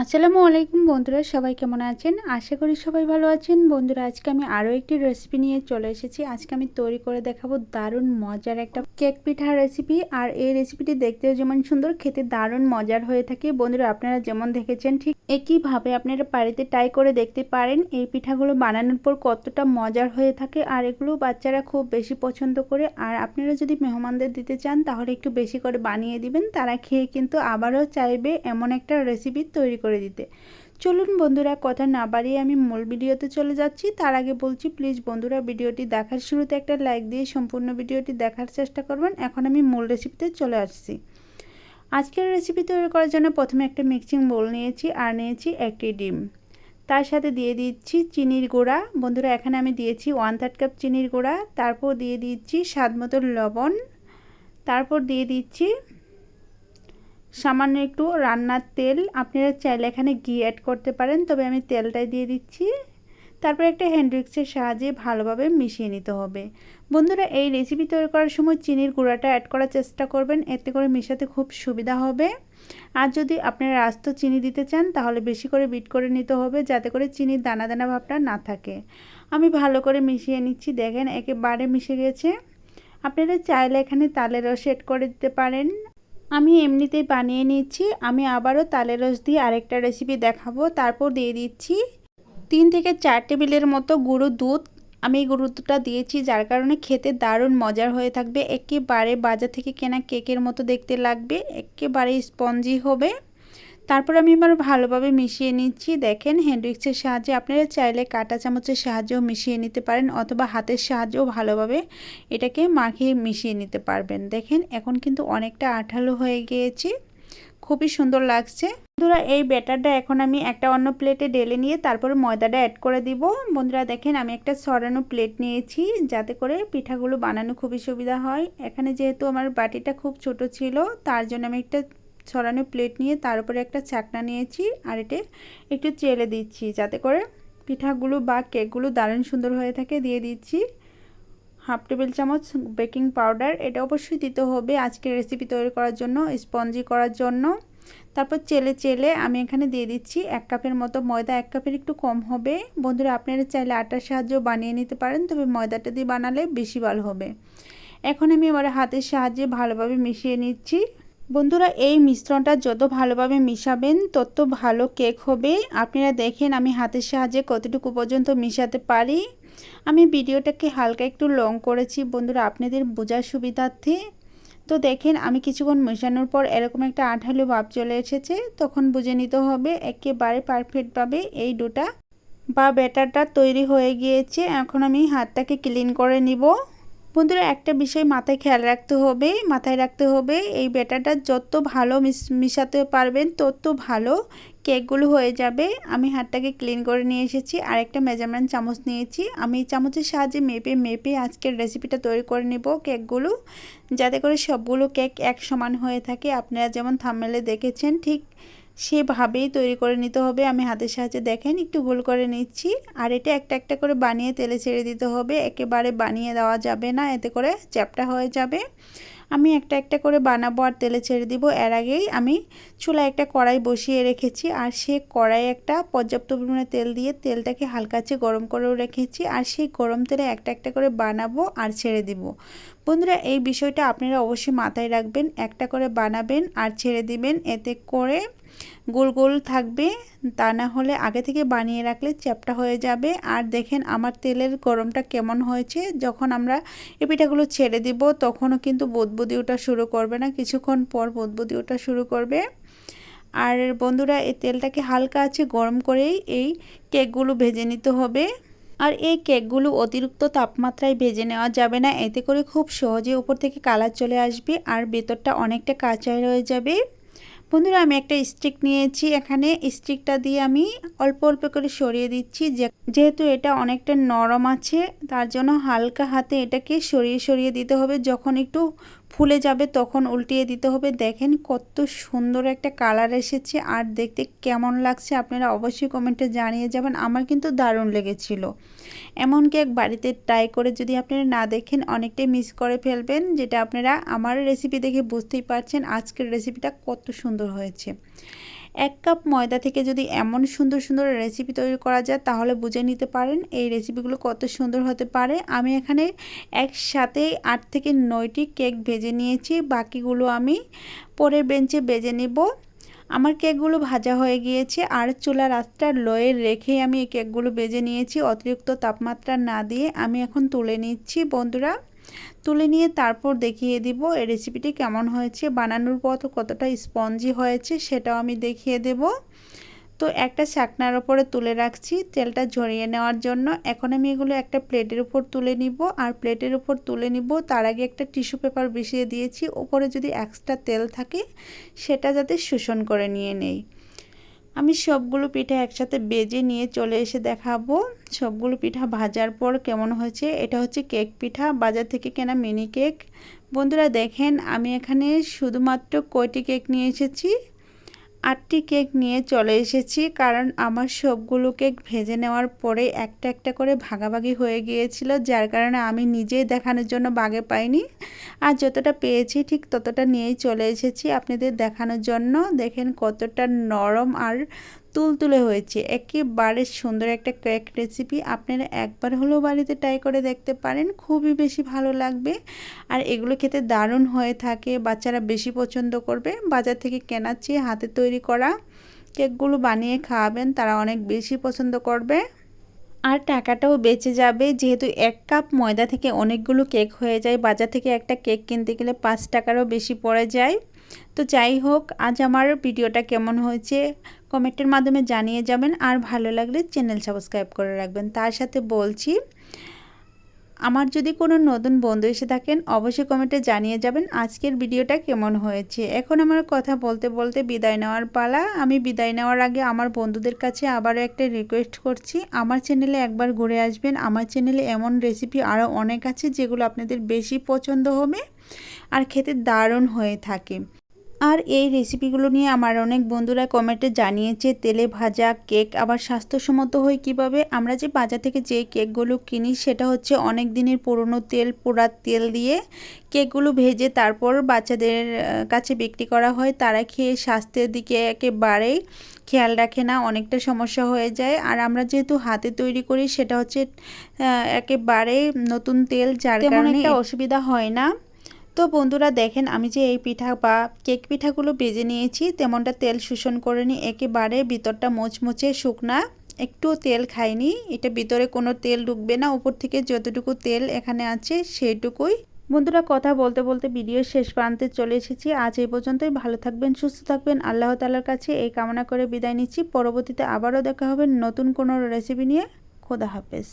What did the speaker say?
আসসালামু আলাইকুম বন্ধুরা, সবাই কেমন আছেন? আশা করি সবাই ভালো আছেন। বন্ধুরা, আজকে আমি আরও একটি রেসিপি নিয়ে চলে এসেছি। আজকে আমি তৈরি করে দেখাবো দারুণ মজার একটা কেক পিঠার রেসিপি আর এই রেসিপিটি দেখতেও যেমন সুন্দর, খেতে দারুণ মজার হয়ে থাকে। বন্ধুরা, আপনারা যেমন দেখেছেন, ঠিক একইভাবে আপনারা বাড়িতে ট্রাই করে দেখতে পারেন, এই পিঠাগুলো বানানোর পর কতটা মজার হয়ে থাকে আর এগুলো বাচ্চারা খুব বেশি পছন্দ করে। আর আপনারা যদি মেহমানদের দিতে চান, তাহলে একটু বেশি করে বানিয়ে দিবেন। তারা খেয়ে কিন্তু আবারও চাইবে এমন একটা রেসিপি তৈরি করে দিতে। চলুন বন্ধুরা, কথা না বাড়িয়ে আমি মূল ভিডিওতে চলে যাচ্ছি। তার আগে বলছি প্লিজ বন্ধুরা, ভিডিওটি দেখার শুরুতে একটা লাইক দিয়ে সম্পূর্ণ ভিডিওটি দেখার চেষ্টা করবেন। এখন আমি মূল রেসিপিতে চলে আসছি। আজকের রেসিপি তৈরি করার জন্য প্রথমে একটা মিক্সিং বোল নিয়েছি আর নিয়েছি একটি ডিম। তার সাথে দিয়ে দিচ্ছি চিনির গুঁড়া। বন্ধুরা, এখানে আমি দিয়েছি ওয়ান থার্ড কাপ চিনির গুঁড়া। তারপর দিয়ে দিচ্ছি স্বাদ মতো লবণ। তারপর দিয়ে দিচ্ছি সামান্য একটু রান্নার তেল। আপনারা চাইলে এখানে ঘি অ্যাড করতে পারেন, তবে আমি তেলটাই দিয়ে দিচ্ছি। তারপর একটা হ্যান্ডউইক্সের সাহায্যে ভালোভাবে মিশিয়ে নিতে হবে। বন্ধুরা, এই রেসিপি তৈরি করার সময় চিনির গুঁড়াটা অ্যাড করার চেষ্টা করবেন, এতে করে মিশাতে খুব সুবিধা হবে। আর যদি আপনারা আস্ত চিনি দিতে চান, তাহলে বেশি করে বিট করে নিতে হবে, যাতে করে চিনির দানা দানা ভাবটা না থাকে। আমি ভালো করে মিশিয়ে নিচ্ছি, দেখেন একেবারে মিশে গেছে। আপনারা চাইলে এখানে তালের রস এড করে দিতে পারেন। আমি এমনিতেই বানিয়ে নিচ্ছি, আমি আবারও তালের রস দিয়ে আরেকটা রেসিপি দেখাবো, তারপর দিয়ে দিচ্ছি তিন থেকে চার টেবিলের মতো গুঁড়ো দুধ আমি এই গুঁড়োটা দিয়েছি, যার কারণে খেতে দারুণ মজার হয়ে থাকবে। একেবারে বাজার থেকে কেনা কেকের মতো দেখতে লাগবে, একেবারে স্পঞ্জি হবে। তারপর আমি এবার ভালোভাবে মিশিয়ে নিচ্ছি। দেখেন হ্যান্ডউইক্সের সাহায্যে আপনারা চাইলে কাটা চামচের সাহায্যেও মিশিয়ে নিতে পারেন অথবা হাতের সাহায্যেও ভালোভাবে এটাকে মাখিয়ে মিশিয়ে নিতে পারবেন। দেখেন, এখন কিন্তু অনেকটা আঠালো হয়ে গিয়েছে। খুবই সুন্দর লাগছে। বন্ধুরা, এই ব্যাটারটা এখন আমি একটা অন্য প্লেটে ডেলে নিয়ে তারপরে ময়দাটা অ্যাড করে দিব। বন্ধুরা, দেখেন আমি একটা সরানো প্লেট নিয়েছি যাতে করে পিঠাগুলো বানানো খুবই সুবিধা হয়। এখানে যেহেতু আমার বাটিটা খুব ছোট ছিল, তার জন্য আমি একটা ছড়ানো প্লেট নিয়ে তার উপরে একটা চাকনা নিয়েছি আর এটা একটু চেলে দিচ্ছি যাতে করে পিঠাগুলো বা কেকগুলো দারুণ সুন্দর হয়ে থাকে দিয়ে দিচ্ছি। হাফ টেবিল চামচ বেকিং পাউডার, এটা অবশ্যই দিতে হবে আজকের রেসিপি তৈরি করার জন্য, স্পঞ্জি করার জন্য। তারপর চেলে চেলে আমি এখানে দিয়ে দিচ্ছি এক কাপের মতো ময়দা, এক কাপের একটু কম হবে। বন্ধুরা, আপনারা চাইলে আটার সাহায্যেও বানিয়ে নিতে পারেন, তবে ময়দাটা দিয়ে বানালে বেশি ভালো হবে। এখন আমি আমার হাতের সাহায্যে ভালোভাবে মিশিয়ে নিচ্ছি। বন্ধুরা, এই মিশ্রণটা যত ভালোভাবে মিশাবেন, তত ভালো কেক হবে। আপনারা দেখেন আমি হাতের সাহায্যে কতটুকু পর্যন্ত মিশাতে পারি। আমি ভিডিওটাকে হালকা একটু লং করেছি। বন্ধুরা, আপনাদের বোঝার সুবিধার্থে তো দেখেন, আমি কিছুক্ষণ মেশানোর পর এরকম একটা আঠালো ভাব চলে এসেছে। তখন বুঝে নিতে হবে, একেবারে পারফেক্টভাবে এই ডোটা বা ব্যাটারটা তৈরি হয়ে গিয়েছে। এখন আমি হাতটাকে ক্লিন করে নিব। বন্ধুরা, একটা বিষয় মাথায় খেয়াল রাখতে হবে, মাথায় রাখতে হবে, এই ব্যাটারটা যত ভালো মিশাতে পারবেন, তত ভালো কেকগুলো হয়ে যাবে। আমি হাতটাকে ক্লিন করে নিয়ে এসেছি আর একটা মেজারমেন্ট চামচ নিয়েছি। আমি চামচের সাহায্যে মেপে মেপে আজকের রেসিপিটা তৈরি করে নেব কেকগুলো, যাতে করে সবগুলো কেক এক সমান হয়ে থাকে। আপনারা যেমন থামেলে দেখেছেন, ঠিক সেভাবেই তৈরি করে নিতে হবে। আমি হাতের সাহায্যে দেখেন, একটু গোল করে নিচ্ছি। আর এটা একটা একটা করে বানিয়ে তেলে ছেড়ে দিতে হবে। একেবারে বানিয়ে দেওয়া যাবে না, এতে করে চ্যাপটা হয়ে যাবে। আমি একটা একটা করে বানাবো আর তেলে ছেড়ে দিব। এর আগেই আমি চুলায় একটা কড়াই বসিয়ে রেখেছি। আর সে কড়াই একটা পর্যাপ্ত পরিমাণে তেল দিয়ে তেলটাকে হালকা চেয়ে গরম করেও রেখেছি। আর সেই গরম তেলে একটা একটা করে বানাবো আর ছেড়ে দিব। বন্ধুরা, এই বিষয়টা আপনারা অবশ্যই মাথায় রাখবেন। একটা করে বানাবেন আর ছেড়ে দিবেন। এতে করে গোল গোল থাকবে, তা না হলে আগে থেকে বানিয়ে রাখলে চ্যাপটা হয়ে যাবে। আর দেখেন আমার তেলের গরমটা কেমন হয়েছে। যখন আমরা এ পিঠাগুলো ছেড়ে দিব, তখনও কিন্তু বোধবুদি ওটা শুরু করবে না। কিছুক্ষণ পর বোধবুদি ওটা শুরু করবে। আর বন্ধুরা, এই তেলটাকে হালকা আছে গরম করেই এই কেকগুলো ভেজে নিতে হবে। আর এই কেকগুলো অতিরিক্ত তাপমাত্রায় ভেজে নেওয়া যাবে না। এতে করে খুব সহজে উপর থেকে কালার চলে আসবে আর ভেতরটা অনেকটা কাঁচা রয়ে যাবে। বন্ধুরা, আমি একটা স্টিক নিয়েছি। এখানে স্টিকটা দিয়ে আমি অল্প অল্প করে সরিয়ে দিচ্ছি। যেহেতু এটা অনেকটা নরম আছে, তার জন্য হালকা হাতে এটাকে সরিয়ে সরিয়ে দিতে হবে। যখন একটু ফুলে যাবে তখন উল্টিয়ে দিতে হবে। দেখেন কত সুন্দর একটা কালার এসেছে আর দেখতে কেমন লাগছে আপনারা অবশ্যই কমেন্টে জানিয়ে যাবেন। আমার কিন্তু দারুণ লেগেছিল। এমনকি এক বাড়িতে ট্রাই করে যদি আপনারা না দেখেন অনেকটাই মিস করে ফেলবেন, যেটা আপনারা আমার রেসিপি দেখে বুঝতেই পারছেন আজকের রেসিপিটা কত সুন্দর হয়েছে। এক কাপ ময়দা থেকে যদি এমন সুন্দর সুন্দর রেসিপি তৈরি করা যায়, তাহলে বুঝে নিতে পারেন এই রেসিপিগুলো কত সুন্দর হতে পারে। আমি এখানে একসাথে আট থেকে নয়টি কেক ভেজে নিয়েছি, বাকিগুলো আমি পরের বেঞ্চে বেজে নিব। আমার কেকগুলো ভাজা হয়ে গিয়েছে, আর চুলার আঁচটা লয়ে রেখে আমি এই কেকগুলো বেজে নিয়েছি, অতিরিক্ত তাপমাত্রা না দিয়ে। আমি এখন তুলে নিচ্ছি, বন্ধুরা। তুলে নিয়ে তারপর দেখিয়ে দিব রেসিপিটি কেমন হয়েছে, বানানোর পর কতটা স্পঞ্জি হয়েছে সেটাও আমি দেখিয়ে দেব। তো একটা শাকনার ওপরে তুলে রাখছি, তেলটা ঝরিয়ে নেওয়ার জন্য। এখন আমি এগুলো একটা প্লেটের উপর তুলে নিব আর প্লেটের উপর তুলে নিব, তার আগে একটা টিস্যু পেপার বিছিয়ে দিয়েছি। ওপরে যদি এক্সট্রা তেল থাকে, সেটা যাতে শোষণ করে নিয়ে নেই। আমি সবগুলো পিঠা একসাথে বেজে নিয়ে চলে এসে দেখাবো। সবগুলো পিঠা ভাজার পর কেমন হয়েছে? এটা হচ্ছে কেক পিঠা, বাজার থেকে কেনা মিনি কেক। বন্ধুরা দেখেন, আমি এখানে শুধুমাত্র কয়টি কেক নিয়ে এসেছি। আটটি কেক নিয়ে চলে এসেছি, কারণ আমার সবগুলো কেক ভেজে নেওয়ার পরে একটা একটা করে ভাগাভাগি হয়ে গিয়েছিল, যার কারণে আমি নিজেই দেখানোর জন্য বাগে পাইনি। আর যতটা পেয়েছি ঠিক ততটা নিয়েই চলে এসেছি। আপনাদের দেখানোর জন্য দেখেন কতটা নরম আর তুলতুলে হয়েছে। একেবারে সুন্দর একটা কেক রেসিপি আপনারা একবার হলেও বাড়িতে ট্রাই করে দেখতে পারেন। খুবই বেশি ভালো লাগবে। আর এগুলো খেতে দারুণ হয়ে থাকে। বাচ্চারা বেশি পছন্দ করবে। বাজার থেকে কেনার চেয়ে হাতে তৈরি করা কেকগুলো বানিয়ে খাওয়াবেন। তারা অনেক বেশি পছন্দ করবে। আর টাকাটাও বেঁচে যাবে। যেহেতু এক কাপ ময়দা থেকে অনেকগুলো কেক হয়ে যায়, বাজার থেকে একটা কেক কিনতে গেলে পাঁচ টাকারও বেশি পড়ে যায়। তো যাই হোক, আজ আমার ভিডিওটা কেমন হয়েছে কমেন্টের মাধ্যমে জানিয়ে যাবেন আর ভালো লাগলে চ্যানেল সাবস্ক্রাইব করে রাখবেন। তার সাথে বলছি, আমার যদি কোনো নতুন বন্ধু এসে থাকেন, অবশ্যই কমেন্টে জানিয়ে যাবেন আজকের ভিডিওটা কেমন হয়েছে। এখন আমার কথা বলতে বলতে বিদায় নেওয়ার পালা। আমি বিদায় নেওয়ার আগে আমার বন্ধুদের কাছে আবারও একটা রিকোয়েস্ট করছি, আমার চ্যানেলে একবার ঘুরে আসবেন। আমার চ্যানেলে এমন রেসিপি আরও অনেক আছে যেগুলো আপনাদের বেশি পছন্দ হবে। আর খেতে দারুণ হয়ে থাকে। আর এই রেসিপিগুলো নিয়ে আমার অনেক বন্ধুরা কমেন্টে জানিয়েছে তেলে ভাজা কেক আবার স্বাস্থ্যসম্মত হয় কীভাবে? আমরা যে বাজার থেকে যে কেকগুলো কিনি সেটা হচ্ছে অনেক দিনের পুরনো তেল পোড়া তেল দিয়ে কেকগুলো ভেজে তারপর বাচ্চাদের কাছে বিক্রি করা হয়। তারা খেয়ে স্বাস্থ্যের দিকে একেবারেই খেয়াল রাখে না অনেকটা সমস্যা হয়ে যায়। আর আমরা যেহেতু হাতে তৈরি করি সেটা হচ্ছে একেবারে নতুন তেল যার কারণে অসুবিধা হয় না। তো বন্ধুরা দেখেন, আমি যে এই পিঠা বা কেক পিঠাগুলো বেজে নিয়েছি, তেমনটা তেল শোষণ করে নিই। একেবারে ভিতরটা মোচমোচে শুকনা একটু তেল খাইনি। এটা ভিতরে কোনো তেল ঢুকবে না, উপর থেকে যতটুকু তেল এখানে আছে সেইটুকুই। বন্ধুরা কথা বলতে বলতে ভিডিও শেষ প্রান্তে চলে এসেছি। আজ এই পর্যন্তই। ভালো থাকবেন, সুস্থ থাকবেন। আল্লাহ তালার কাছে এই কামনা করে বিদায় নিচ্ছি। পরবর্তীতে আবারও দেখা হবে নতুন কোনো রেসিপি নিয়ে। খোদা হাফেজ।